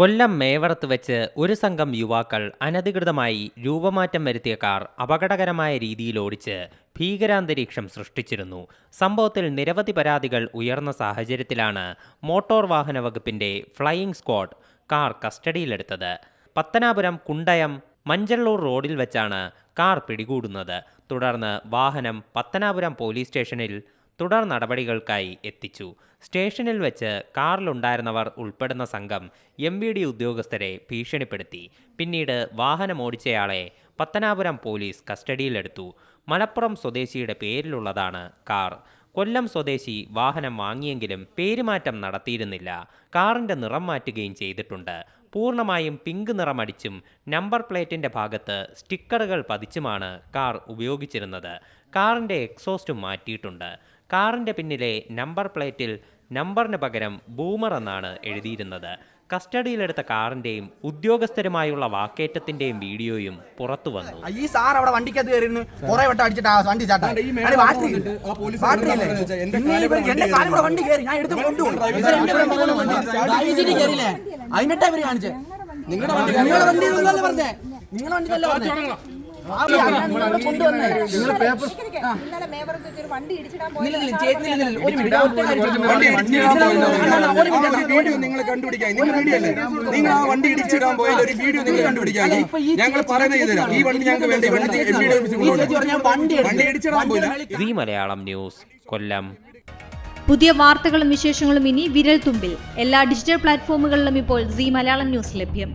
കൊല്ലം മേവറത്ത് വെച്ച് ഒരു സംഘം യുവാക്കൾ അനധികൃതമായി രൂപമാറ്റം വരുത്തിയ കാർ അപകടകരമായ രീതിയിൽ ഓടിച്ച് ഭീകരാന്തരീക്ഷം സൃഷ്ടിച്ചിരുന്നു. സംഭവത്തിൽ നിരവധി പരാതികൾ ഉയർന്ന സാഹചര്യത്തിലാണ് മോട്ടോർ വാഹന വകുപ്പിന്റെ ഫ്ലൈയിംഗ് സ്ക്വാഡ് കാർ കസ്റ്റഡിയിലെടുത്തത്. പത്തനാപുരം കുണ്ടയം മഞ്ചള്ളൂർ റോഡിൽ വെച്ചാണ് കാർ പിടികൂടുന്നത്. തുടർന്ന് വാഹനം പത്തനാപുരം പോലീസ് സ്റ്റേഷനിൽ തുടർ നടപടികൾക്കായി എത്തിച്ചു. സ്റ്റേഷനിൽ വെച്ച് കാറിലുണ്ടായിരുന്നവർ ഉൾപ്പെടുന്ന സംഘം എം വി ഡി ഉദ്യോഗസ്ഥരെ ഭീഷണിപ്പെടുത്തി. പിന്നീട് വാഹനമോടിച്ചയാളെ പത്തനാപുരം പോലീസ് കസ്റ്റഡിയിലെടുത്തു. മലപ്പുറം സ്വദേശിയുടെ പേരിലുള്ളതാണ് കാർ. കൊല്ലം സ്വദേശി വാഹനം വാങ്ങിയെങ്കിലും പേരുമാറ്റം നടത്തിയിരുന്നില്ല. കാറിന്റെ നിറം മാറ്റുകയും ചെയ്തിട്ടുണ്ട്. പൂർണമായും പിങ്ക് നിറമടിച്ചും നമ്പർ പ്ലേറ്റിന്റെ ഭാഗത്ത് സ്റ്റിക്കറുകൾ പതിച്ചുമാണ് കാർ ഉപയോഗിച്ചിരുന്നത്. കാറിന്റെ എക്സോസ്റ്റും മാറ്റിയിട്ടുണ്ട്. കാറിന്റെ പിന്നിലെ നമ്പർ പ്ലേറ്റിൽ നമ്പറിന് പകരം ബൂമർ എന്നാണ് എഴുതിയിരുന്നത്. കസ്റ്റഡിയിലെടുത്ത കാറിന്റെയും ഉദ്യോഗസ്ഥരുമായുള്ള വാക്കേറ്റത്തിന്റെയും വീഡിയോയും പുറത്തു വന്നു. ഈ സാർ അവിടെ വണ്ടിക്കകത്ത് കയറിയിരുന്നു കുറെ വട്ടം അടിച്ചിട്ട് ആ വണ്ടി പറഞ്ഞത് എന്റെ വണ്ടി കൂടെ വണ്ടി കയറി. ഞാൻ എടുത്ത് അതിനിട്ടാ ഇവർ കാണിച്ചേ. നിങ്ങളുടെ വണ്ടി നിങ്ങളുടെ വണ്ടി പറഞ്ഞേ. നിങ്ങളുടെ വണ്ടി നിങ്ങൾ കണ്ടുപിടിക്കാൻ നിങ്ങൾ വീഡിയോല്ലേ നിങ്ങൾ ആ വണ്ടി ഇടിച്ചിടാൻ പോയ ഒരു വീഡിയോ നിങ്ങൾ കണ്ടുപിടിക്കാൻ ഞങ്ങൾ പറയുന്നത് ഈ വണ്ടി ഞങ്ങൾക്ക് വേണ്ടി വണ്ടി ഇടിച്ചിടാൻ പോയില്ല. മലയാളം ന്യൂസ് കൊല്ലം. പുതിയ വാർത്തകളും വിശേഷങ്ങളും ഇനി വിരൽ തുമ്പിൽ എല്ലാ ഡിജിറ്റൽ പ്ലാറ്റ്ഫോമുകളിലും ഇപ്പോൾ സി മലയാളം ന്യൂസ് ലഭ്യം.